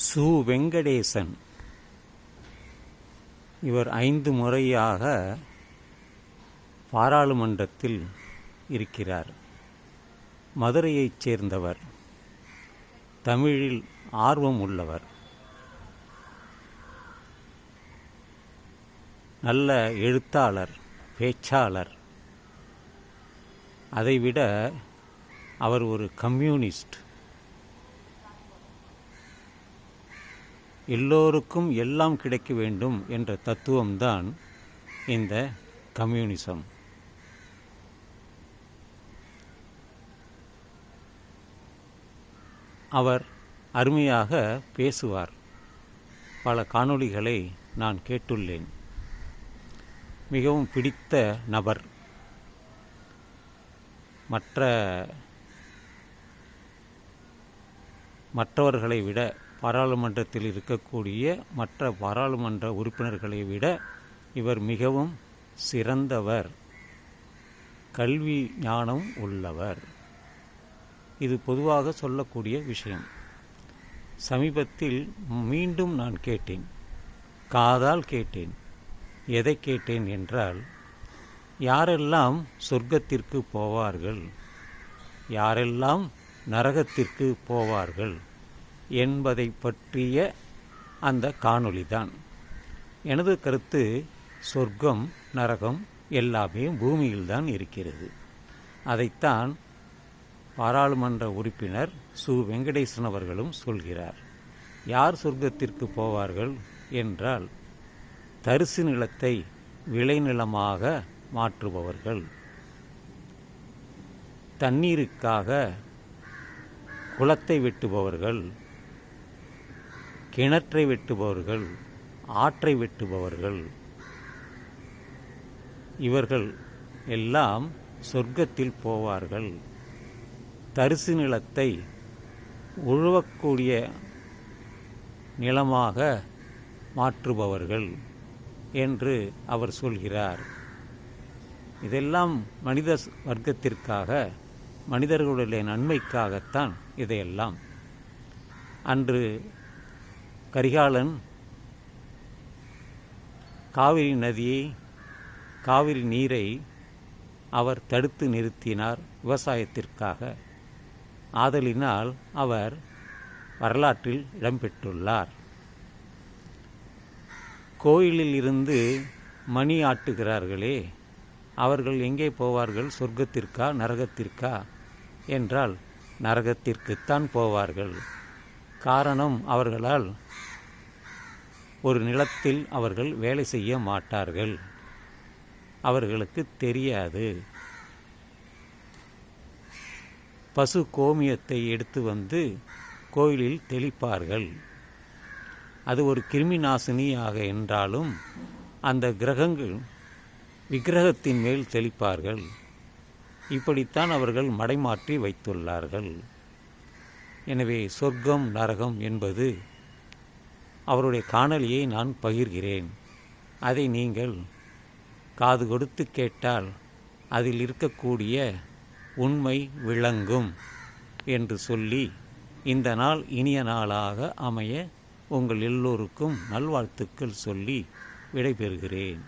சு வெங்கடேசன். இவர் ஐந்து முறையாக பாராளுமன்றத்தில் இருக்கிறார். மதுரையைச் சேர்ந்தவர். தமிழில் ஆர்வம் உள்ளவர். நல்ல எழுத்தாளர் பேச்சாளர். அதைவிட அவர் ஒரு கம்யூனிஸ்ட். எல்லோருக்கும் எல்லாம் கிடைக்க வேண்டும் என்ற தத்துவம்தான் இந்த கம்யூனிசம். அவர் அருமையாக பேசுவார். பல காணொளிகளை நான் கேட்டுள்ளேன். மிகவும் பிடித்த நபர். மற்ற மற்றவர்களை விட பாராளுமன்றத்தில் இருக்கக்கூடிய மற்ற பாராளுமன்ற உறுப்பினர்களை விட இவர் மிகவும் சிறந்தவர். கல்வி ஞானம் உள்ளவர். இது பொதுவாக சொல்லக்கூடிய விஷயம். சமீபத்தில் மீண்டும் நான் கேட்டேன். காதால் கேட்டேன். எதை கேட்டேன் என்றால் யாரெல்லாம் சொர்க்கத்திற்கு போவார்கள்? யாரெல்லாம் நரகத்திற்கு போவார்கள்? என்பதை பற்றிய அந்த காணொளி தான் எனது கருத்து சொர்க்கம் நரகம் எல்லாமே பூமியில்தான் இருக்கிறது. அதைத்தான் பாராளுமன்ற உறுப்பினர் சு. வெங்கடேசன் அவர்களும் சொல்கிறார். யார் சொர்க்கத்திற்கு போவார்கள் என்றால் தரிசு நிலத்தை விளைநிலமாக மாற்றுபவர்கள். தண்ணீருக்காக குளத்தை வெட்டுபவர்கள். கிணற்றை வெட்டுபவர்கள் ஆற்றை வெட்டுபவர்கள். இவர்கள் எல்லாம் சொர்க்கத்தில் போவார்கள். தரிசு நிலத்தை உழுவக்கூடிய நிலமாக மாற்றுபவர்கள் என்று அவர் சொல்கிறார். இதெல்லாம் மனித வர்க்கத்திற்காக மனிதர்களுடைய நன்மைக்காகத்தான் இதையெல்லாம். அன்று கரிகாலன் காவிரி நதியை காவிரி நீரை அவர் தடுத்து நிறுத்தினார் விவசாயத்திற்காக. ஆதலினால் அவர் வரலாற்றில் இடம்பெற்றுள்ளார். கோயிலில் இருந்து மணி ஆட்டுகிறார்களே அவர்கள் எங்கே போவார்கள் சொர்க்கத்திற்கா நரகத்திற்கா? என்றால் நரகத்திற்குத்தான் போவார்கள். காரணம் அவர்களால் ஒரு நிலத்தில் அவர்கள் வேலை செய்ய மாட்டார்கள். அவர்களுக்கு தெரியாது. பசு கோமியத்தை எடுத்து வந்து கோயிலில் தெளிப்பார்கள். அது ஒரு கிருமி நாசினியாக என்றாலும் அந்த கிரகங்கள் விக்கிரகத்தின் மேல் தெளிப்பார்கள். இப்படித்தான் அவர்கள் மடைமாற்றி வைத்துள்ளார்கள். எனவே சொர்க்கம் நரகம் என்பது அவருடைய காணொலியை நான் பகிர்கிறேன். அதை நீங்கள் காது கொடுத்து கேட்டால் அதில் இருக்கக்கூடிய உண்மை விளங்கும் என்று சொல்லி இந்த நாள் இனிய நாளாக அமைய உங்கள் எல்லோருக்கும் நல்வாழ்த்துக்கள் சொல்லி விடைபெறுகிறேன்.